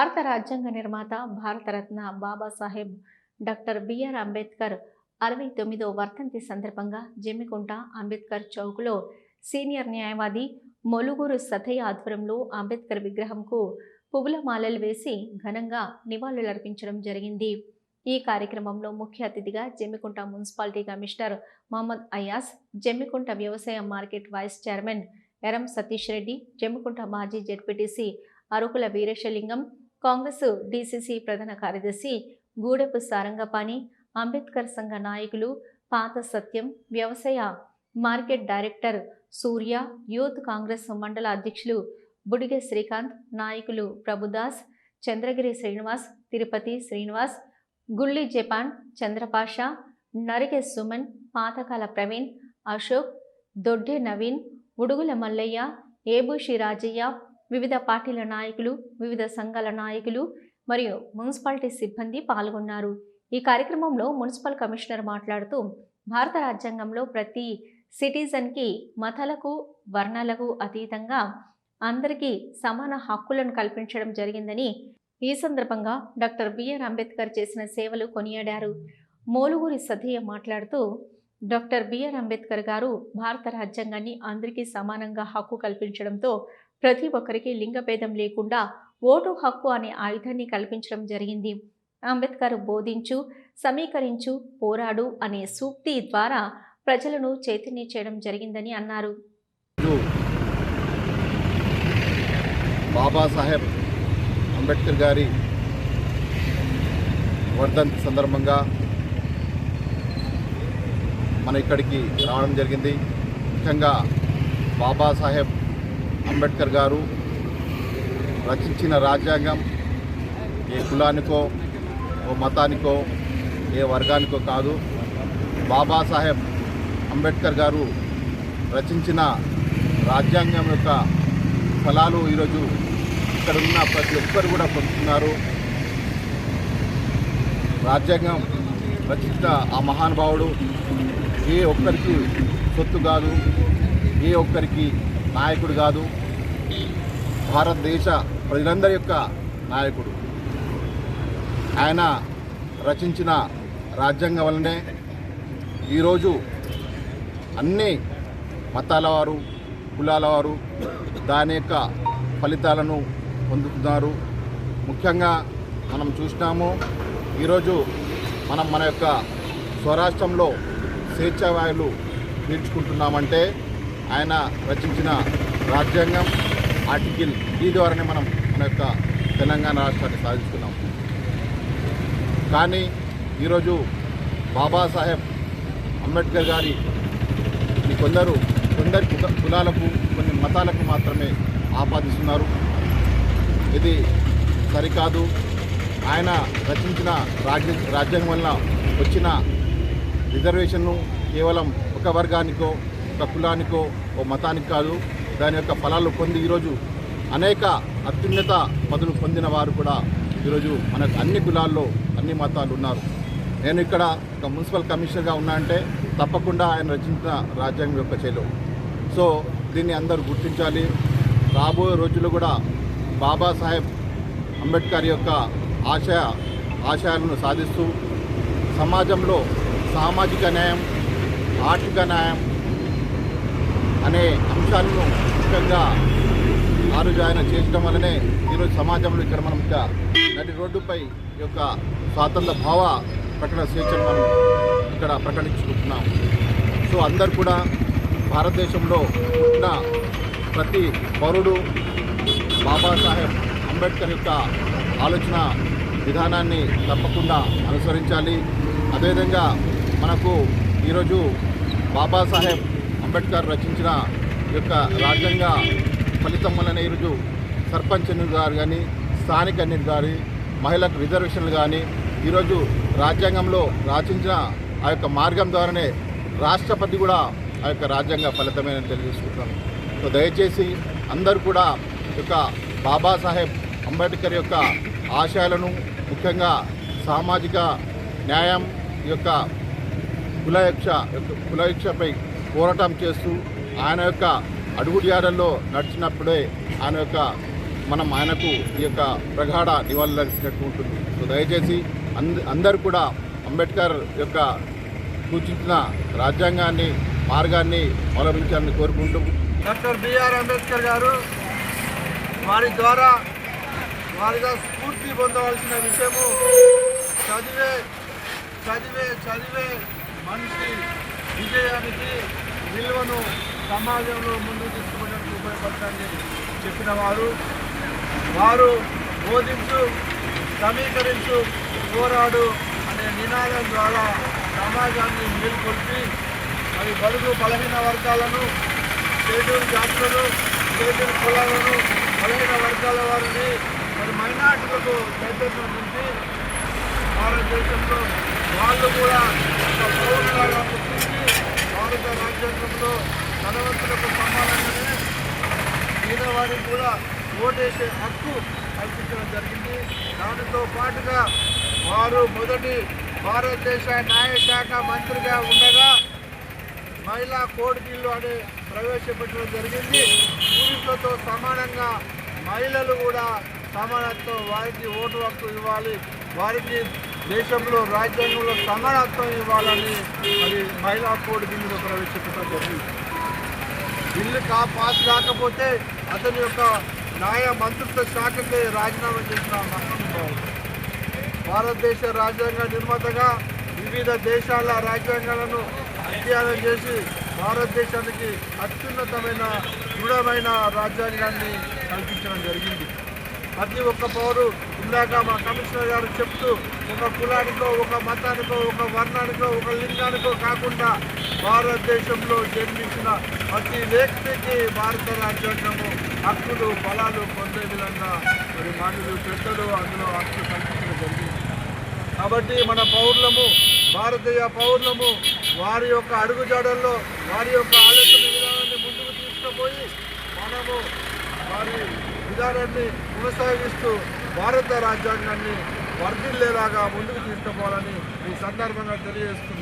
భారత రాజ్యాంగ నిర్మాత Bharat Ratna Babasaheb doctor B R Ambedkar అరవై తొమ్మిదో వర్ధంతి సందర్భంగా జమ్మికుంట అంబేద్కర్ చౌక్లో సీనియర్ న్యాయవాది మొలుగురు సతయ్య ఆధ్వర్యంలో అంబేద్కర్ విగ్రహంకు పువ్వుల మాలలు వేసి ఘనంగా నివాళులర్పించడం జరిగింది. ఈ కార్యక్రమంలో ముఖ్య అతిథిగా జమ్మికుంట మున్సిపాలిటీ కమిషనర్ మహమ్మద్ అయాస్ జమ్మికుంట వ్యవసాయ market vice chairman Eram Satish Reddy Jammikunta మాజీ ZPTC Arukula Veeresalingam Congress DCC ప్రధాన కార్యదర్శి గూడెపు సారంగపాణి అంబేద్కర్ సంఘ నాయకులు పాత సత్యం వ్యవసాయ market director Surya youth Congress మండల అధ్యక్షులు బుడిగె శ్రీకాంత్ నాయకులు ప్రభుదాస్ చంద్రగిరి శ్రీనివాస్ తిరుపతి శ్రీనివాస్ గుళ్ళి జపాన్ చంద్రపాష నరిగె సుమన్ పాతకాల ప్రవీణ్ అశోక్ దొడ్డే నవీన్ ఉడుగుల మల్లయ్య ఏబుషి రాజయ్య వివిధ పార్టీల నాయకులు వివిధ సంఘాల నాయకులు మరియు మున్సిపాలిటీ సిబ్బంది పాల్గొన్నారు. ఈ కార్యక్రమంలో మున్సిపల్ కమిషనర్ మాట్లాడుతూ భారత రాజ్యాంగంలో ప్రతి సిటిజన్కి మతాలకు వర్ణాలకు అతీతంగా అందరికీ సమాన హక్కులను కల్పించడం జరిగిందని ఈ సందర్భంగా డాక్టర్ బిఆర్ అంబేద్కర్ చేసిన సేవలు కొనియాడారు. మోలుగురి సతయ్య మాట్లాడుతూ డాక్టర్ బిఆర్ అంబేద్కర్ గారు భారత రాజ్యాంగాన్ని అందరికీ సమానంగా హక్కు కల్పించడంతో ప్రతి ఒక్కరికి లింగభేదం లేకుండా ఓటు హక్కు అనే ఆయుధాన్ని కల్పించడం జరిగింది. అంబేద్కర్ బోధించు సమీకరించు పోరాడు అనే సూక్తి ద్వారా ప్రజలను చైతన్య చేయడం జరిగిందని అన్నారు. బాబాసాహెబ్ అంబేద్కర్ గారి వర్ధంతి సందర్భంగా మన ఇక్కడికి రావడం జరిగింది. ముఖ్యంగా బాబాసాహెబ్ అంబేద్కర్ గారు రచించిన రాజ్యాంగం ఏ కులానికో ఓ మతానికో ఏ వర్గానికో కాదు. బాబాసాహెబ్ అంబేద్కర్ గారు రచించిన రాజ్యాంగం యొక్క ఫలాలు ఈరోజు ఇక్కడ ఉన్న ప్రతి ఒక్కరు కూడా పొందుతున్నారు. రాజ్యాంగం రచించిన ఆ మహానుభావుడు ఏ ఒక్కరికి సొత్తు కాదు. ఏ ఒక్కరికి నాయకుడు కాదు. భారతదేశ ప్రజలందరి యొక్క నాయకుడు. ఆయన రచించిన రాజ్యాంగం వల్లనే ఈరోజు అన్ని మతాల వారు కులాల వారు దాని యొక్క ఫలితాలను పొందుతున్నారు. ముఖ్యంగా మనం చూసినాము ఈరోజు మనం మన యొక్క స్వరాష్ట్రంలో స్వేచ్ఛావాయులు పీల్చుకుంటున్నామంటే ఆయన రచించిన రాజ్యాంగం ఆర్టికల్ ఈ ద్వారానే మనం మన యొక్క తెలంగాణ రాష్ట్రాన్ని సాధిస్తున్నాం కానీ ఈరోజు బాబాసాహెబ్ అంబేద్కర్ గారి ఈ కొందరు కొందరి కులాలకు కొన్ని మతాలకు మాత్రమే ఆపాదిస్తున్నారు. ఇది సరికాదు. ఆయన రచించిన రాజ్య రాజ్యాంగం వలన వచ్చిన రిజర్వేషన్ను కేవలం ఒక వర్గానికో ఒక కులానికో ఓ మతానికి కాదు దాని యొక్క ఫలాలు పొంది ఈరోజు అనేక అత్యున్నత పదవులు పొందిన వారు కూడా ఈరోజు మనకు అన్ని కులాల్లో అన్ని మతాలు ఉన్నారు. నేను ఇక్కడ ఒక మున్సిపల్ కమిషనర్గా ఉన్నా అంటే తప్పకుండా ఆయన రచించిన రాజ్యాంగం యొక్క చేలో సో దీన్ని అందరూ గుర్తించాలి. రాబోయే రోజుల్లో కూడా బాబాసాహెబ్ అంబేద్కర్ యొక్క ఆశయ ఆశయాలను సాధిస్తూ సమాజంలో సామాజిక న్యాయం ఆర్థిక న్యాయం అనే అంశాలను ముఖ్యంగా ఆ రోజు ఆయన చేయడం వల్లనే ఈరోజు సమాజంలో ఇక్కడ మనం ఇంకా నటి రోడ్డుపై ఈ యొక్క స్వాతంత్ర భావ ప్రకటన స్వేచ్ఛను మనం ఇక్కడ ప్రకటించుకుంటున్నాం. సో అందరు కూడా భారతదేశంలో పుట్టిన ప్రతి పౌరుడు బాబాసాహెబ్ అంబేద్కర్ యొక్క ఆలోచన విధానాన్ని తప్పకుండా అనుసరించాలి. అదేవిధంగా మనకు ఈరోజు బాబాసాహెబ్ అంబేద్కర్ రచించిన ఈ యొక్క రాజ్యాంగ ఫలితం వలన ఈరోజు సర్పంచ్ ఎన్నిక గారు కానీ స్థానిక ఎన్నిక కానీ మహిళలకు రిజర్వేషన్లు కానీ ఈరోజు రాజ్యాంగంలో రచించిన ఆ యొక్క మార్గం ద్వారానే రాష్ట్రపతి కూడా ఆ యొక్క రాజ్యాంగ ఫలితమే తెలియజేసుకుంటాను సో దయచేసి అందరూ కూడా యొక్క బాబాసాహెబ్ అంబేద్కర్ యొక్క ఆశయాలను ముఖ్యంగా సామాజిక న్యాయం ఈ యొక్క కులయక్ష కులయక్షపై పోరాటం చేస్తూ ఆయన యొక్క అడుగుజాడల్లో నడిచినప్పుడే ఆయన యొక్క మనం ఆయనకు ఈ యొక్క ప్రగాఢ నివాళులర్పించినట్టు ఉంటుంది. సో దయచేసి అంద అందరూ కూడా అంబేద్కర్ యొక్క సూచించిన రాజ్యాంగాన్ని మార్గాన్ని అవలంబించాలని కోరుకుంటూ డాక్టర్ బిఆర్ అంబేద్కర్ గారు వారి ద్వారా వారిగా స్ఫూర్తి పొందవలసిన విషయము చదివే చదివే చదివే మనిషి విజయానికి విలువను సమాజంలో ముందుకు తీసుకోవడానికి ఉపయోగపడతాన్ని చెప్పిన వారు. వారు బోధించు సమీకరించు పోరాడు అనే నినాదం ద్వారా సమాజాన్ని మేల్కొల్పి మరి బడుగు బలహీన వర్గాలను షెడ్యూల్ జాతులను షెడ్యూల్ కులాలను బలహీన వర్గాల వారిని మరి మైనార్టీలకు చైతన్యం నుంచి భారతదేశంలో వాళ్ళు కూడా ఒక పౌరులాగా గుర్తించి భారత రాజ్యాంగంలో ధనవంతులకు సమానంగానే పేదవారికి కూడా ఓటేసే హక్కు కల్పించడం జరిగింది. దానితో పాటుగా వారు మొదటి భారతదేశ న్యాయశాఖ మంత్రిగా ఉండగా మహిళా కోడ్ బిల్లు అనే ప్రవేశపెట్టడం జరిగింది. పురుషులతో సమానంగా మహిళలు కూడా సమానత్వం వారికి ఓటు హక్కు ఇవ్వాలి. వారికి దేశంలో రాజ్యాంగంలో సమానత్వం ఇవ్వాలని మరి మహిళా కోడ్ బిల్లును ప్రవేశపెట్టడం జరిగింది. బిల్లు కా పాస్ కాకపోతే అతని యొక్క న్యాయ మంత్రిత్వ శాఖకే రాజీనామా చేసిన మహానుభావుడు భారతదేశ రాజ్యాంగ నిర్మాతగా వివిధ దేశాల రాజ్యాంగాలను అధ్యయనం చేసి భారతదేశానికి అత్యున్నతమైన దృఢమైన రాజ్యాంగాన్ని కల్పించడం జరిగింది. ప్రతి ఒక్క పౌరు ఇందాక మా కమిషనర్ గారు చెప్తూ ఒక కులానికో ఒక మతానికో ఒక వర్ణానికో ఒక లింగానికో కాకుండా భారతదేశంలో జన్మించిన ప్రతి వ్యక్తికి భారత రాజ్యాంగము హక్కులు బలాలు పొందే విధంగా మరి మానవులు పెట్టడు అందులో హక్కు కల్పించడం జరిగింది. కాబట్టి మన పౌరులము భారతీయ పౌరులము వారి యొక్క అడుగుజాడల్లో వారి యొక్క ఆలోచన విధానాన్ని ముందుకు తీసుకుపోయి మనము వారి విధానాన్ని కొనసాగిస్తూ భారత రాజ్యాంగాన్ని వర్ధిల్లేలాగా ముందుకు తీసుకుపోవాలని ఈ సందర్భంగా తెలియజేస్తున్నాను.